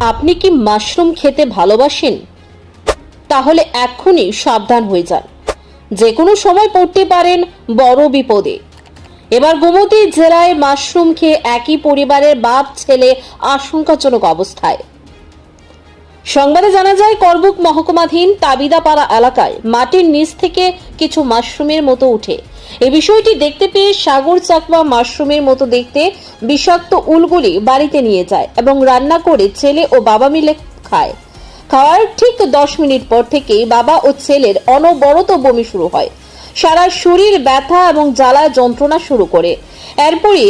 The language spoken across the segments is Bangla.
আপনি কি মাশরুম খেতে ভালোবাসেন? তাহলে এক্ষুনি সাবধান হয়ে যান। যে কোনো সময় পড়তে পারেন বড় বিপদে। এবার গোমতী জেলায় মাশরুম খেয়ে একই পরিবারের বাপ, ছেলে আশঙ্কাজনক অবস্থায়। সংবাদে জানা যায়, করবুক মহকুমাধীন তাবিদাপাড়া এলাকায় মাটির নিচ থেকে কিছু মাশরুমের মতো উঠে। এই বিষয়টি দেখতে পেয়ে সাগর চাকমা মাশরুমের মতো দেখতে বিষাক্ত উলগুলি বাড়িতে নিয়ে যায় এবং রান্না করে ছেলে ও বাবা মিলে খায়। খাওয়ার ঠিক দশ মিনিট পর থেকেই বাবা ও ছেলের অনবরত বমি শুরু হয়। সারা শরীর ব্যথা এবং জ্বালা যন্ত্রণা শুরু করে। এরপরই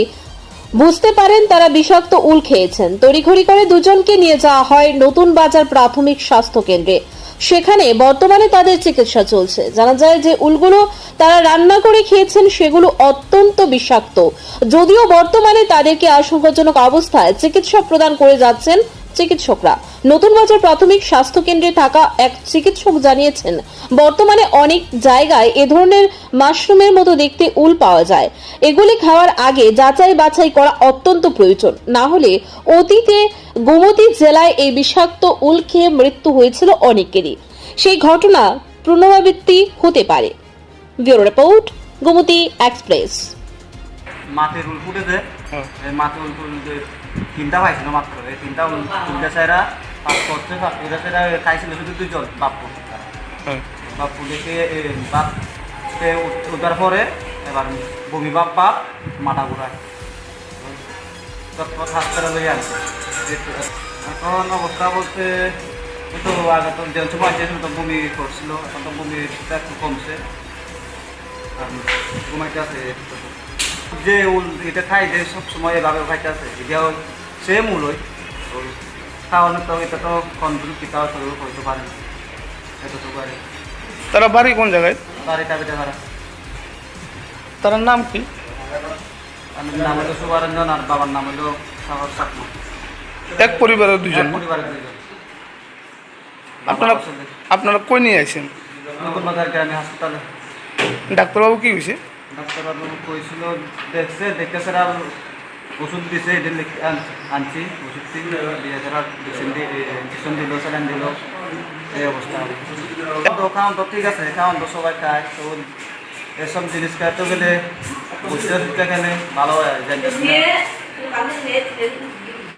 বুঝতে পারেন তারা বিষাক্ত উল খেয়েছেন। তড়িঘড়ি করে দুজনকে নিয়ে যাওয়া হয় নতুন বাজার প্রাথমিক স্বাস্থ্য কেন্দ্রে। সেখানে বর্তমানে তাদের চিকিৎসা চলছে। জানা যায় যে উলগুলো তারা রান্না করে খেয়েছেন, সেগুলো অত্যন্ত বিষাক্ত। যদিও বর্তমানে তাদেরকে আশঙ্কাজনক অবস্থায় চিকিৎসা প্রদান করে যাচ্ছেন চিকিৎসকরা। নতুন বাজার প্রাথমিক স্বাস্থ্য কেন্দ্রে থাকা এক চিকিৎসক জানিয়েছেন, বর্তমানে অনেক জায়গায় এ ধরনের মাশরুমের মতো দেখতে উল পাওয়া যায়। এগুলি খাওয়ার আগে যাচাই বাছাই করা অত্যন্ত প্রয়োজন। না হলে অতীতে গোমতী জেলায় এই বিষাক্ত উল খেয়ে মৃত্যু হয়েছিল অনেকেরই। সেই ঘটনা পুনরাবৃত্তি হতে পারে। Bureau report, Gomti express. মাঠে রুল ফুটেছে। হ্যাঁ। এই মাঠে রুল ফুটে তিনটা পাইছিল মাত্র এই তিনটা উল তিনটা সেরা পাস করছে পাস করে সেরা খাইছিল শুধু দুজন বাপ্পু। বাপ্পু দেখে এ, বাপ সে উঠ- উঠার পরে এবার বমি বাপ বাপ মাথা ঘুরায়। তৎপর হাসপাতালে লই আনছে এখন অবস্থা বলতে তো আগে তো যে সময় যে তো বমি করছিল এখন তো বমিটা একটু কমছে। আর ঘুমাইতে আছে যে উল এটা খাই যে সব সময় এভাবে খাইতে আছে এটাও সেম উল ওই। ওই খাওয়ানো তো এটা তো কন্ট্রোল পিতা শরীর করতে পারে না। এতটুকু আর তারা বাড়ি কোন জায়গায়? বাড়িটা বেটে ভাড়া তার নাম কি? নাম হলো শুভারঞ্জন আর বাবার নাম হলো সাগর চাকমা এক পরিবারের দুজন পরিবারের দুজন আপনারা আপনারা কই নিয়ে আইছেন? নতুন বাজার গ্রামে হাসপাতালে। ডাক্তারবাবু কি হয়েছে ডাক্তারবাবু কইছিল, দেখছে দেখে সেরা ওষুধ দিছে এটা আনছি, ওষুধ দিয়ে সেরা ইঞ্জেকশন দিল স্যালাইন দিল, এই অবস্থা। খাওয়ান তো ঠিক আছে খাওয়ান তো সবাই খায়, তো এসব জিনিস খাইতে গেলে বুঝতে দিতে গেলে ভালো হয়